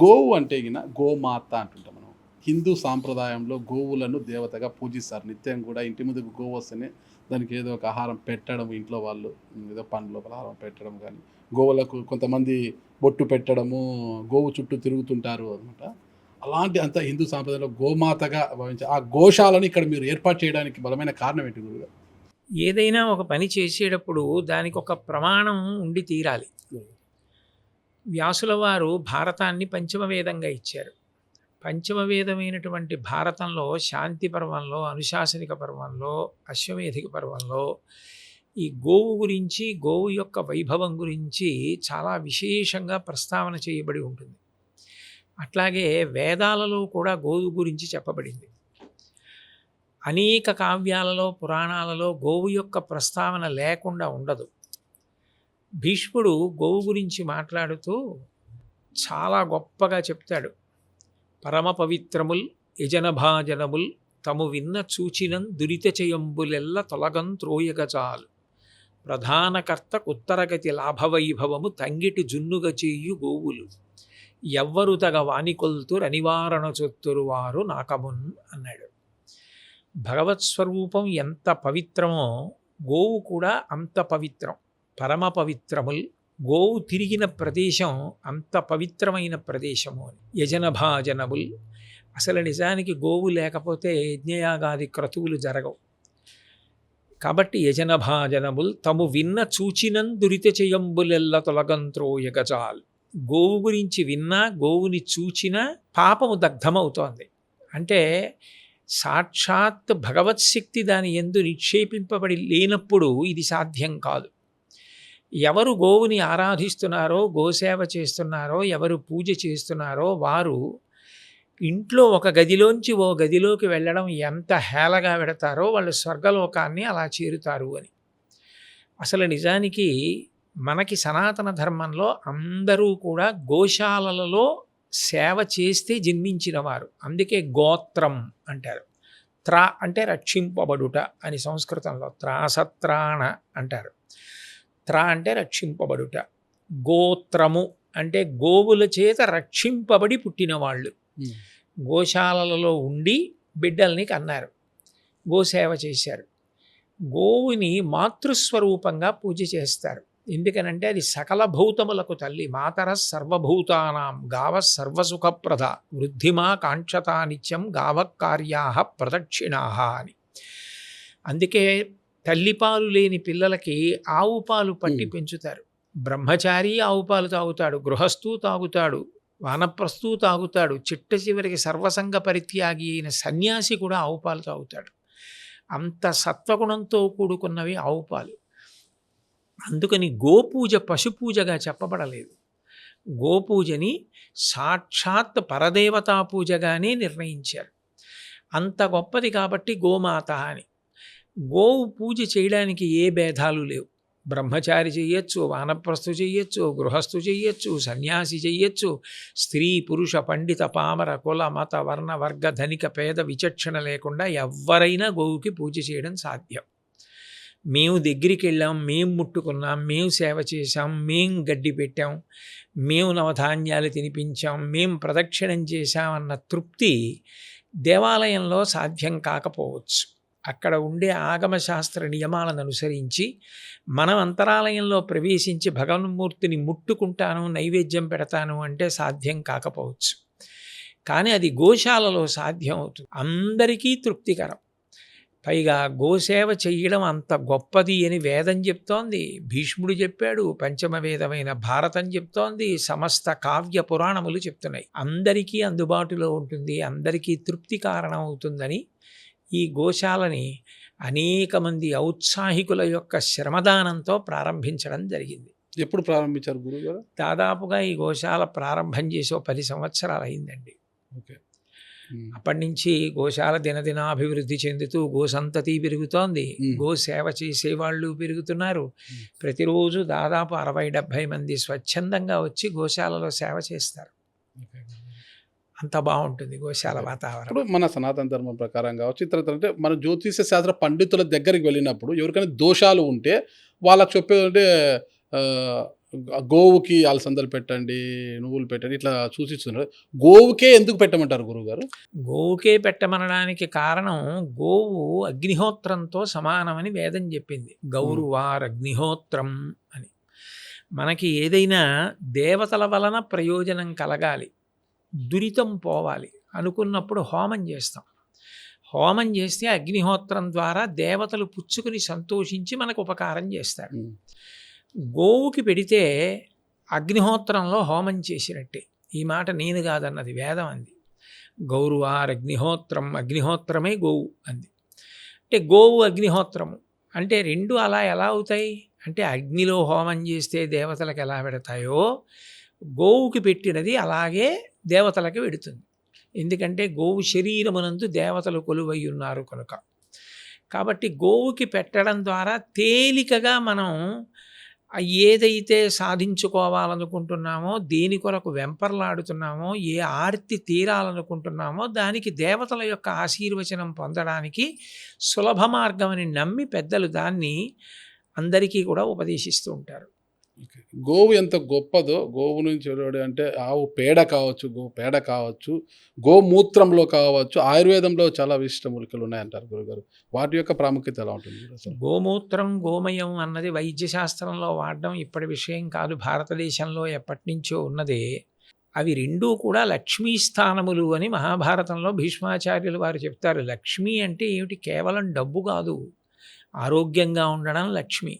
గోవు అంటే గిన గోమాత అంటుంటాం మనం. హిందూ సాంప్రదాయంలో గోవులను దేవతగా పూజిస్తారు. నిత్యం కూడా ఇంటి ముందుకు గోవు వస్తేనే దానికి ఏదో ఒక ఆహారం పెట్టడం ఇంట్లో వాళ్ళు ఏదో పండ్లు ఆహారం పెట్టడం కానీ గోవులకు కొంతమంది బొట్టు పెట్టడము గోవు చుట్టూ తిరుగుతుంటారు అనమాట అలాంటి అంత హిందూ సాంప్రదాయంలో గోమాతగా భావించి ఆ గోశాలను ఇక్కడ మీరు ఏర్పాటు చేయడానికి బలమైన కారణం ఏంటి గురుగారు ఏదైనా ఒక పని చేసేటప్పుడు దానికి ఒక ప్రమాణం ఉండి తీరాలి. వ్యాసుల వారు భారతాన్ని పంచమ వేదంగా ఇచ్చారు. పంచమ వేదమైనటువంటి భారతంలో శాంతి పర్వంలో అనుశాసనిక పర్వంలో అశ్వమేధిక పర్వంలో ఈ గోవు గురించి గోవు యొక్క వైభవం గురించి చాలా విశేషంగా ప్రస్తావన చేయబడి ఉంటుంది. అట్లాగే వేదాలలో కూడా గోవు గురించి చెప్పబడింది. అనేక కావ్యాలలో పురాణాలలో గోవు యొక్క ప్రస్తావన లేకుండా ఉండదు. భీష్ముడు గోవు గురించి మాట్లాడుతూ చాలా గొప్పగా చెప్తాడు. పరమ పవిత్రముల్ యజనభాజనముల్ తము విన్న చూచినం దురిత చేయంబులెల్ల తొలగం త్రోయగచాలు ప్రధానకర్త ఉత్తరగతి లాభవైభవము తంగిటి జున్నుగ చేయు గోవులు. ఎవ్వరు తగ వానికొల్తురు అనివారణ చొత్తురు వారు నాకమున్ అన్నాడు. భగవత్ స్వరూపం ఎంత పవిత్రమో గోవు కూడా అంత పవిత్రం. పరమ పవిత్రముల్ గోవు తిరిగిన ప్రదేశం అంత పవిత్రమైన ప్రదేశము అని. యజనభాజనముల్. అసలు నిజానికి గోవు లేకపోతే యజ్ఞయాగాది క్రతువులు జరగవు. కాబట్టి యజనభాజనముల్ తము విన్న చూచినం దురిత తొలగంత్రో తొలగంత్రోయగజాల్ గోవు గురించి విన్నా గోవుని చూచినా పాపము దగ్ధమవుతోంది. అంటే సాక్షాత్ భగవత్ శక్తి దాని ఎందు నిక్షేపింపబడి లేనప్పుడు ఇది సాధ్యం కాదు. ఎవరు గోవుని ఆరాధిస్తున్నారో గోసేవ చేస్తున్నారో ఎవరు పూజ చేస్తున్నారో వారు ఇంట్లో ఒక గదిలోంచి ఓ గదిలోకి వెళ్ళడం ఎంత హేళగా పెడతారో వాళ్ళు స్వర్గలోకాన్ని అలా చేరుతారు అని. అసలు నిజానికి మనకి సనాతన ధర్మంలో అందరూ కూడా గోశాలలలో సేవ చేస్తే జన్మించినవారు అందుకే గోత్రం అంటారు. త్రా అంటే రక్షింపబడుట అని సంస్కృతంలో త్రాసత్రాణ అంటారు. త్రా అంటే రక్షింపబడుట. గోత్రము అంటే గోవుల చేత రక్షింపబడి పుట్టినవాళ్ళు. గోశాలలలో ఉండి బిడ్డల్ని కన్నారు. గోసేవ చేశారు. గోవుని మాతృస్వరూపంగా పూజ చేస్తారు. ఎందుకనంటే అది సకల భూతములకు తల్లి. మాతర సర్వభూతానాం గావ సర్వసుఖప్రద. వృద్ధిమా కాంక్షతా నిత్యం గావ కార్యా ప్రదక్షిణా అని. అందుకే తల్లిపాలు లేని పిల్లలకి ఆవు పాలు పట్టి. పెంచుతారు బ్రహ్మచారి ఆవు పాలు తాగుతాడు గృహస్థు తాగుతాడు వానప్రస్థు తాగుతాడు చిట్ట చివరికి సర్వసంగ పరిత్యాగి అయిన సన్యాసి కూడా ఆవు పాలు తాగుతాడు. అంత సత్వగుణంతో కూడుకున్నవి ఆవు పాలు. అందుకని గోపూజ పశుపూజగా చెప్పబడలేదు. గోపూజని సాక్షాత్ పరదేవతా పూజగానే నిర్ణయించారు. అంత గొప్పది కాబట్టి గోమాత అని. గోవు పూజ చేయడానికి ఏ భేదాలు లేవు. బ్రహ్మచారి చెయ్యొచ్చు వానప్రస్థు చెయ్యొచ్చు గృహస్థు చేయొచ్చు సన్యాసి చెయ్యొచ్చు స్త్రీ పురుష పండిత పామర కుల మత వర్ణ వర్గ ధనిక పేద విచక్షణ లేకుండా ఎవరైనా గోవుకి పూజ చేయడం సాధ్యం. మేము దగ్గరికి వెళ్ళాం మేము ముట్టుకున్నాం మేము సేవ చేశాం మేము గడ్డి పెట్టాం మేము నవధాన్యాలు తినిపించాం మేము ప్రదక్షిణం చేశామన్న తృప్తి దేవాలయంలో సాధ్యం కాకపోవచ్చు. అక్కడ ఉండే ఆగమశాస్త్ర నియమాలను అనుసరించి మనం అంతరాలయంలో ప్రవేశించి భగవన్మూర్తిని ముట్టుకుంటాను నైవేద్యం పెడతాను అంటే సాధ్యం కాకపోవచ్చు. కానీ అది గోశాలలో సాధ్యం అవుతుంది. అందరికీ తృప్తికరం. పైగా గోసేవ చేయడం అంత గొప్పది అని వేదం చెప్తోంది భీష్ముడు చెప్పాడు పంచమ వేదమైన భారతం చెప్తోంది సమస్త కావ్య పురాణములు చెప్తున్నాయి. అందరికీ అందుబాటులో ఉంటుంది అందరికీ తృప్తి కారణం అవుతుందని ఈ గోశాలని అనేక మంది ఔత్సాహికుల యొక్క శ్రమదానంతో ప్రారంభించడం జరిగింది. ఎప్పుడు ప్రారంభించారు గురువు గారు దాదాపుగా ఈ గోశాల ప్రారంభం చేసి పది సంవత్సరాలు అయిందండి. ఓకే. అప్పటి నుంచి గోశాల దినదినాభివృద్ధి చెందుతూ గోసంతతి పెరుగుతోంది. గో సేవ చేసేవాళ్ళు పెరుగుతున్నారు. ప్రతిరోజు దాదాపు అరవై డెబ్భై మంది స్వచ్ఛందంగా వచ్చి గోశాలలో సేవ చేస్తారు. అంత బాగుంటుంది గోశాల. వాతావరణం. ఇప్పుడు మన సనాతన ధర్మం ప్రకారం కావచ్చు ఇతర అంటే మన జ్యోతిష శాస్త్ర పండితుల దగ్గరికి వెళ్ళినప్పుడు ఎవరికైనా దోషాలు ఉంటే వాళ్ళకి చెప్పేది అంటే ఆ, గోవుకి అలసందలు పెట్టండి నువ్వులు పెట్టండి ఇట్లా సూచిస్తున్నారు. గోవుకే ఎందుకు పెట్టమంటారు గురువుగారు? గోవుకే పెట్టమనడానికి కారణం గోవు అగ్నిహోత్రంతో సమానమని వేదం చెప్పింది. గౌరువార్ అగ్నిహోత్రం అని. మనకి ఏదైనా దేవతల వలన ప్రయోజనం కలగాలి. దురితం పోవాలి. అనుకున్నప్పుడు హోమం చేస్తాం. హోమం చేస్తే అగ్నిహోత్రం ద్వారా దేవతలు పుచ్చుకుని సంతోషించి మనకు ఉపకారం చేస్తారు. గోవుకి పెడితే అగ్నిహోత్రంలో హోమం చేసినట్టే. ఈ మాట నేను కాదన్నది వేదం అంది. గౌరువార్ అగ్నిహోత్రం అగ్నిహోత్రమే గోవు అంది. అంటే గోవు అగ్నిహోత్రము అంటే రెండు అలా ఎలా అవుతాయి? అంటే అగ్నిలో హోమం చేస్తే దేవతలకు ఎలా పెడతాయో గోవుకి పెట్టినది అలాగే దేవతలకు వెడుతుంది ఎందుకంటే గోవు శరీరమునందు దేవతలు కొలువై ఉన్నారు కనుక. కాబట్టి గోవుకి పెట్టడం ద్వారా తేలికగా మనం ఏదైతే సాధించుకోవాలనుకుంటున్నామో దేని కొరకు వెంపర్లాడుతున్నామో ఏ ఆర్తి తీరాలనుకుంటున్నామో దానికి దేవతల యొక్క ఆశీర్వచనం పొందడానికి సులభ మార్గమని నమ్మి పెద్దలు దాన్ని అందరికీ కూడా ఉపదేశిస్తూ ఉంటారు. గోవు ఎంత గొప్పదో గోవు నుంచి వెలువడే అంటే ఆవు పేడ కావచ్చు గో పేడ కావచ్చు గోమూత్రంలో కావచ్చు ఆయుర్వేదంలో చాలా విశిష్ట మూలికలు ఉన్నాయంటారు గురుగారు. వాటి యొక్క ప్రాముఖ్యత ఎలా ఉంటుంది గోమూత్రం గోమయం అన్నది వైద్యశాస్త్రంలో వాడడం ఇప్పటి విషయం కాదు. భారతదేశంలో ఎప్పటి నుంచో ఉన్నదే. అవి రెండూ కూడా లక్ష్మీ స్థానములు అని మహాభారతంలో భీష్మాచార్యులు వారు చెప్తారు. లక్ష్మి అంటే ఏమిటి? కేవలం డబ్బు కాదు. ఆరోగ్యంగా ఉండడం లక్ష్మి.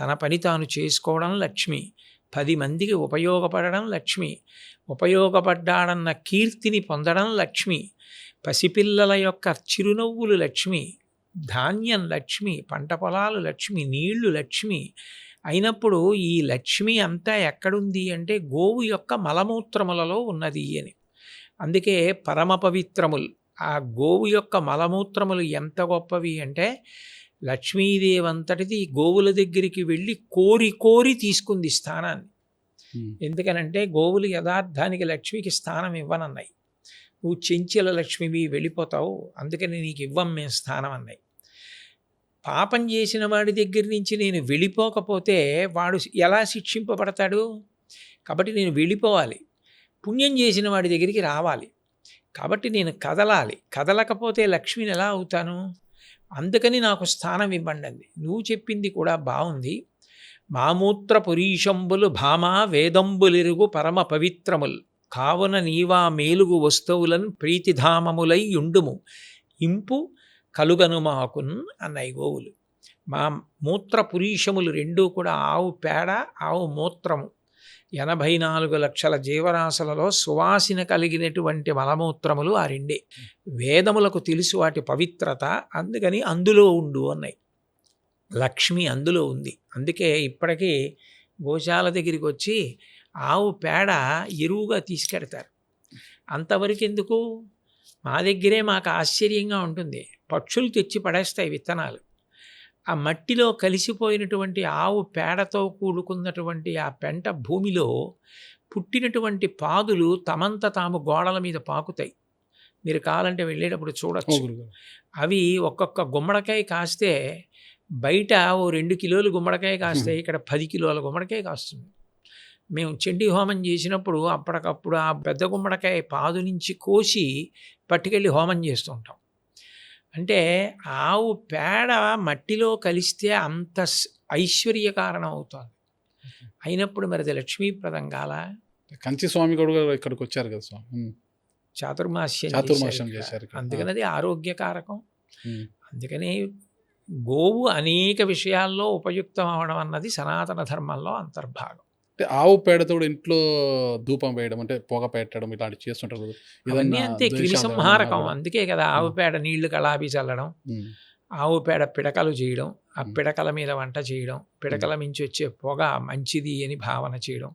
తన పని తాను చేసుకోవడం లక్ష్మి. పది మందికి ఉపయోగపడడం లక్ష్మి. ఉపయోగపడ్డాడన్న కీర్తిని పొందడం లక్ష్మి. పసిపిల్లల యొక్క చిరునవ్వులు లక్ష్మి. ధాన్యం లక్ష్మి. పంట పొలాలు లక్ష్మి. నీళ్ళు లక్ష్మి. అయినప్పుడు ఈ లక్ష్మి అంతా ఎక్కడుంది అంటే గోవు యొక్క మలమూత్రములలో ఉన్నది అని. అందుకే పరమ పవిత్రములు ఆ గోవు యొక్క మలమూత్రములు ఎంత గొప్పవి అంటే లక్ష్మీదేవి అంతటిది గోవుల దగ్గరికి వెళ్ళి కోరి కోరి తీసుకుంది స్థానాన్ని. ఎందుకనంటే గోవులు యథార్థానికి లక్ష్మికి స్థానం ఇవ్వనన్నాయి. నువ్వు చెంచల లక్ష్మివి వెళ్ళిపోతావు. అందుకని నీకు ఇవ్వం మేము స్థానం అన్నాయి. పాపం చేసిన వాడి దగ్గర నుంచి నేను వెళ్ళిపోకపోతే వాడు ఎలా శిక్షింపబడతాడు? కాబట్టి నేను వెళ్ళిపోవాలి. పుణ్యం చేసిన వాడి దగ్గరికి రావాలి. కాబట్టి నేను కదలాలి. కదలకపోతే లక్ష్మిని ఎలా అవుతాను? అందుకని నాకు స్థానం ఇవ్వండి అంది నువ్వు చెప్పింది కూడా బాగుంది. మామూత్ర పురీషంబులు భామా వేదంబులిరుగు పరమ పవిత్రముల్. కావున నీవా మేలుగు వస్తువులను ప్రీతిధామములై యుండుము. ఇంపు కలుగను మాకున్ అన్నాయి గోవులు. మా మూత్ర పురీషములు రెండూ కూడా ఆవు పేడ ఆవు మూత్రము. ఎనభై నాలుగు లక్షల జీవరాశులలో సువాసన కలిగినటువంటి మలమూత్రములు ఆ రెండే. వేదములకు తెలుసు వాటి పవిత్రత అందుకని అందులో ఉండు అన్నాయి. లక్ష్మి అందులో ఉంది. అందుకే ఇప్పటికీ గోశాల దగ్గరికి వచ్చి ఆవు పేడ ఎరువుగా తీసుకెడతారు. అంతవరకు ఎందుకు? మా దగ్గరే మాకు ఆశ్చర్యంగా ఉంటుంది. పక్షులు తెచ్చి పడేస్తాయి విత్తనాలు. ఆ మట్టిలో కలిసిపోయినటువంటి ఆవు పేడతో కూడుకున్నటువంటి ఆ పెంట భూమిలో పుట్టినటువంటి పాదులు తమంత తాము గోడల మీద పాకుతాయి. మీరు కావాలంటే వెళ్ళేటప్పుడు చూడొచ్చు. అవి ఒక్కొక్క గుమ్మడికాయ కాస్తే బయట ఓ రెండు కిలోలు గుమ్మడికాయ కాస్తే ఇక్కడ పది కిలోల గుమ్మడికాయ కాస్తుంది. మేము చండీ హోమం చేసినప్పుడు అప్పటికప్పుడు ఆ పెద్ద గుమ్మడికాయ పాదు నుంచి కోసి పట్టుకెళ్ళి హోమం చేస్తూ ఉంటాం. అంటే ఆవు పేడ మట్టిలో కలిస్తే అంత ఐశ్వర్య కారణం అవుతుంది. అయినప్పుడు మరి అది లక్ష్మీప్రదం కాల? కంచి స్వామి కూడా ఇక్కడికి వచ్చారు కదా స్వామి. చాతుర్మాస్యం చాతుర్మాస్యం చేశారు. అందుకని అది ఆరోగ్యకారకం. అందుకని గోవు అనేక విషయాల్లో ఉపయుక్తం అవడం అన్నది సనాతన ధర్మంలో అంతర్భాగం. అంటే ఆవు పేడతో కూడా ఇంట్లో ధూపం వేయడం అంటే పొగ పెట్టడం ఇలాంటివి చేస్తుంటారు ఏదన్నా అంతే క్రిమి సంహారకం. అందుకే కదా ఆవు పేడ నీళ్ళు కళాపి చల్లడం. ఆవు పేడ పిడకలు చేయడం ఆ. పిడకల మీద వంట చేయడం పిడకల మించి వచ్చే పొగ మంచిది అని భావన చేయడం.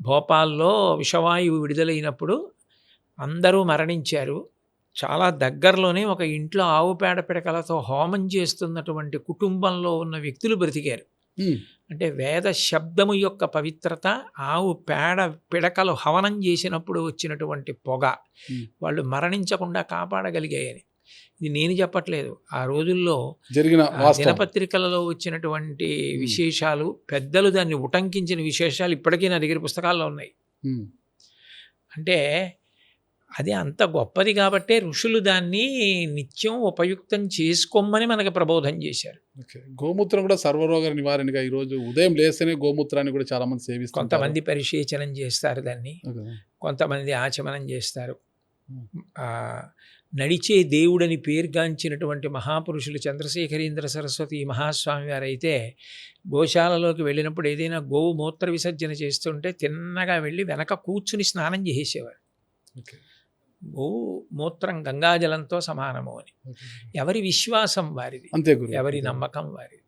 భోపాల్లో విషవాయువు విడుదలైనప్పుడు అందరూ మరణించారు చాలా దగ్గరలోనే ఒక ఇంట్లో ఆవు పేడ పిడకలతో హోమం చేస్తున్నటువంటి కుటుంబంలో ఉన్న వ్యక్తులు బ్రతికారు. అంటే వేద శబ్దము యొక్క పవిత్రత ఆవు పేడ పిడకలు హవనం చేసినప్పుడు వచ్చినటువంటి పొగ. వాళ్ళు మరణించకుండా కాపాడగలిగాయని. ఇది నేను చెప్పట్లేదు. ఆ రోజుల్లో జరిగిన దినపత్రికలలో వచ్చినటువంటి విశేషాలు పెద్దలు దాన్ని ఉటంకించిన విశేషాలు ఇప్పటికీ నా దగ్గర పుస్తకాల్లో ఉన్నాయి. అంటే అది అంత గొప్పది కాబట్టే ఋషులు దాన్ని నిత్యం ఉపయుక్తం చేసుకోమని మనకు ప్రబోధం చేశారు. ఓకే. గోమూత్రం కూడా సర్వరోగ నివారణగా ఈ రోజు ఉదయం లేస్తేనే గోమూత్రాన్ని కూడా చాలా మంది సేవిస్తారు కొంతమంది పరిశేచనం చేస్తారు దాన్ని. కొంతమంది ఆచమనం చేస్తారు. నడిచే దేవుడని పేరుగాంచినటువంటి మహాపురుషులు చంద్రశేఖరేంద్ర సరస్వతి మహాస్వామి వారైతే గోశాలలోకి వెళ్ళినప్పుడు ఏదైనా గోవు మూత్ర విసర్జన చేస్తుంటే తిన్నగా వెళ్ళి వెనక కూర్చుని స్నానం చేసేవారు. ఓకే. గోవు మూత్రం గంగాజలంతో సమానము అని. ఎవరి విశ్వాసం వారిది. ఎవరి నమ్మకం వారిది.